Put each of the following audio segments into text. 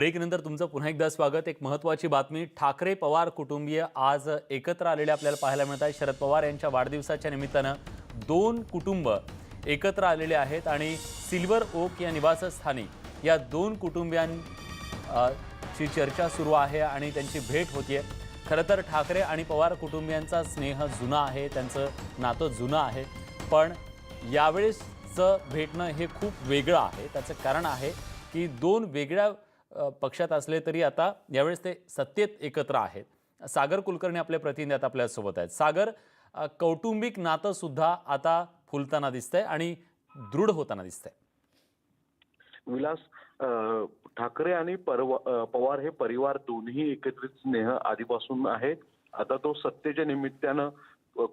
ब्रेकनंतर तुमचं पुन्हा एकदा स्वागत. एक महत्त्वाची बातमी ठाकरे पवार कुटुंबीय आज एकत्र आलेले आपल्याला पाहायला मिळत आहे. शरद पवार यांच्या वाढदिवसाच्या निमित्तानं दोन कुटुंब एकत्र आलेले आहेत आणि सिल्वर ओक या निवासस्थानी या दोन कुटुंबियां ची चर्चा सुरू आहे आणि त्यांची भेट होतीये. खरं तर ठाकरे आणि पवार कुटुंबियांचा स्नेह जुना आहे त्यांचं नातं जुनं आहे. पण यावेळेसचं भेटणं हे खूप वेगळं आहे. त्याचं कारण आहे की दोन वेगळ्या पक्षात असले तरी आता यावेळेस ते सत्तेत एकत्र आहेत. सागर कुलकर्णी आपले प्रतिनिधी आता आपल्यासोबत आहेत. सागर कौटुंबिक नातं सुद्धा आता फुलताना दिसतंय आणि दृढ होताना दिसतंय. विलास ठाकरे आणि पवार हे परिवार दोन्ही एकत्रित स्नेह आधीपासून आहे आता तो सत्तेच्या निमित्तानं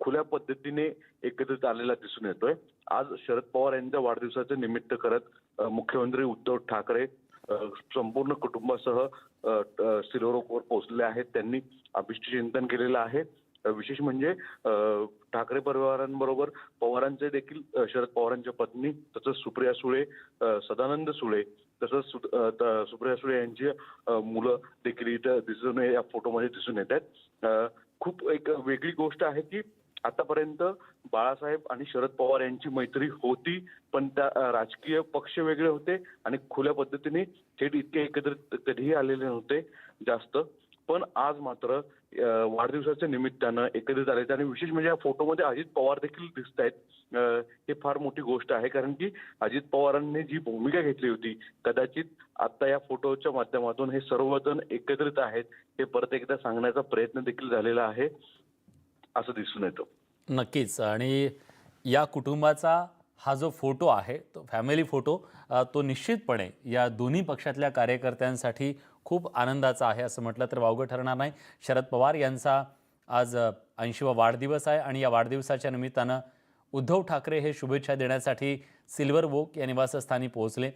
खुल्या पद्धतीने एकत्रित आलेला दिसून येतोय. आज शरद पवार यांच्या वाढदिवसाचं निमित्त करत मुख्यमंत्री उद्धव ठाकरे संपूर्ण कुटुंबासह सिलोरोकवर पोहोचले आहेत. त्यांनी अभिष्टचिंतन केलेलं आहे. विशेष म्हणजे ठाकरे परिवारांबरोबर पवारांचे देखील शरद पवारांच्या पत्नी तसंच सुप्रिया सुळे सदानंद सुळे तसंच सुप्रिया सुळे यांची मुलं देखील इथं दिसून या फोटोमध्ये दिसून येत आहेत. खूप एक वेगळी गोष्ट आहे की आतापर्यंत बाळासाहेब आणि शरद पवार यांची मैत्री होती पण त्या राजकीय पक्ष वेगळे होते आणि खुल्या पद्धतीने थेट इतके एकत्रित कधीही आलेले नव्हते जास्त. पण आज मात्र वाढदिवसाच्या निमित्तानं एकत्रित आले आणि विशेष म्हणजे या फोटोमध्ये अजित पवार देखील दिसत आहेत. हे फार मोठी गोष्ट आहे. कारण की अजित पवारांनी जी भूमिका घेतली होती कदाचित आता या फोटोच्या माध्यमातून हे सर्वजण एकत्रित आहेत हे परत एकदा सांगण्याचा प्रयत्न देखील झालेला आहे. असं दिसून येतं. नक्कीच. आणि या कुटुंबाचा हा जो फोटो आहे तो फॅमिली फोटो तो निश्चितपणे या दोन्ही पक्षातल्या कार्यकर्त्यांसाठी खूप आनंदाचा आहे असं म्हटलं तर वावगं ठरणार नाही. शरद पवार यांचा आज ऐंशीवा वाढदिवस आहे आणि या वाढदिवसाच्या निमित्तानं उद्धव ठाकरे हे शुभेच्छा देण्यासाठी सिल्वर वोक या निवासस्थानी पोहोचले.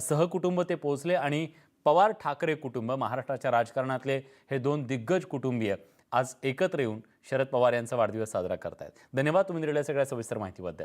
सहकुटुंब ते पोहोचले आणि पवार ठाकरे कुटुंब महाराष्ट्राच्या राजकारणातले हे दोन दिग्गज कुटुंबीय आज एकत्र येऊन शरद पवार यांचा वाढदिवस साजरा करतायत. धन्यवाद तुम्ही दिलेल्या सगळ्या सविस्तर माहितीबद्दल.